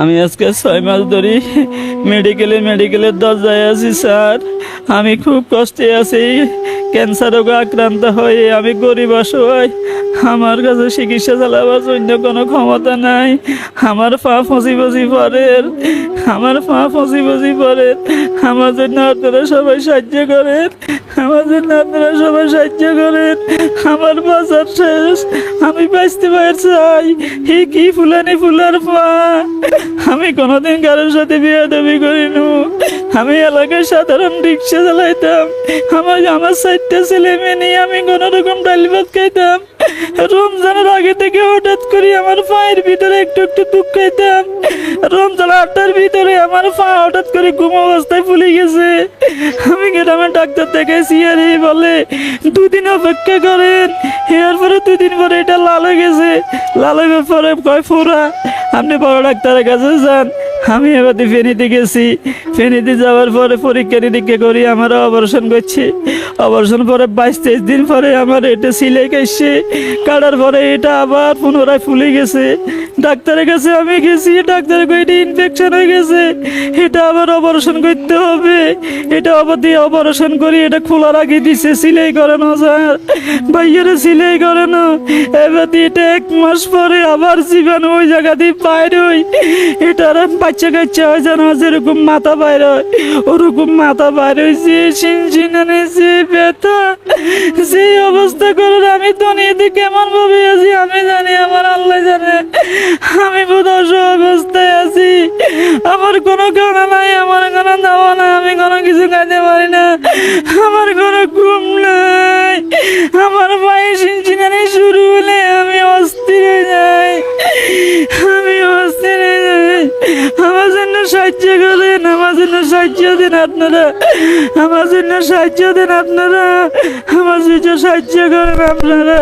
আমি আজকে ছয় মাস ধরে মেডিকেলে মেডিকেলের দরজায় আছি, স্যার। আমি খুব কষ্টে আছি। ক্যান্সার রোগে আক্রান্ত হয়ে আমি গরিব অসহায়। আমার কাছে চিকিৎসা চালাবার জন্য কোনো ক্ষমতা নাই। আমার পা ফসি ফসি পরের আমার পা ফসি ফসি পড়েন আমার জন্য সবাই সাহায্য করেন। আমার জন্য সবাই সাহায্য করেন। আমার বাজার শেষ। আমি বাঁচতে চাই। হে কি ফুলানি ফুলার পা? আমি কোনোদিন কারোর সাথে বিয়ে দাবি করিনু। আমি এলাকায় সাধারণ রিক্সা চালাইতাম। আমার আমার সাইডটা ছেলে মেয়ে নিয়ে আমি কোনো রকম ডাল ভাত খাইতাম। রমজানের আগে থেকে হঠাৎ করে আমার পায়ের ভিতরে একটু একটু দুঃখ খাইতাম। রমজান আটটার ভিতরে আমার পা হঠাৎ করে ঘুম অবস্থায় ফুলে গেছে। আমি গ্রামের ডাক্তার দেখাইছি, আর এই বলে, দুদিন অপেক্ষা করেন। এরপরে দুদিন পরে এটা লাল হয়ে গেছে। লাল হয়ে পরে কয় ফোরা আপনি বড় ডাক্তারের কাছে যান। আমি এবার ফেনীতে গেছি। ফেনীতে যাওয়ার পরে পরীক্ষা নিরীক্ষা করি আমারও অপারেশন করছি। অপারেশন পরে বাইশ তেইশ দিন পরে আমার এটা সিলাই কাটছে কাটার পরে এটা আবার পুনরায় ফুলে গেছে। ডাক্তারের কাছে আমি গেছি, ডাক্তার এটা ইনফেকশন হয়ে গেছে। এটা আবার অপারেশন করতে হবে। এটা আবার দিয়ে অপারেশন করি, এটা খোলার আগে দিছে, সিলাই করানো স্যার। ভাইয়ারে সিলাই করানো এবার এটা এক মাস পরে আবার জীবাণু ওই জায়গা দিয়ে বাইরে এটা এটার বাচ্চা কাচ্চা হয় যেন যেরকম মাথা বাইরে হয়। ওরকম মাথা বাইরে হয়েছে সিনসিনানে যে ব্যথা, যে অবস্থা করুন আমি দুনিয়াতে কেমন ভাবে আছি, আমি জানি, আমার আল্লাহ জানে। আমি বোধহয় অবস্থায় আছি। আমার কোনো খানা নাই, আমার কোনো দাওয়া নাই, আমি কোনো কিছু খাইতে পারি না। আমার কোনো ঘুম নাই। আমার পায়ে সিনসিনানি শুরু হলে সাহায্য করেন আমার জন্য সাহায্য দিন আপনারা। আমার জন্য সাহায্য দিন আপনারা। আমার সাহায্য করেন আপনারা।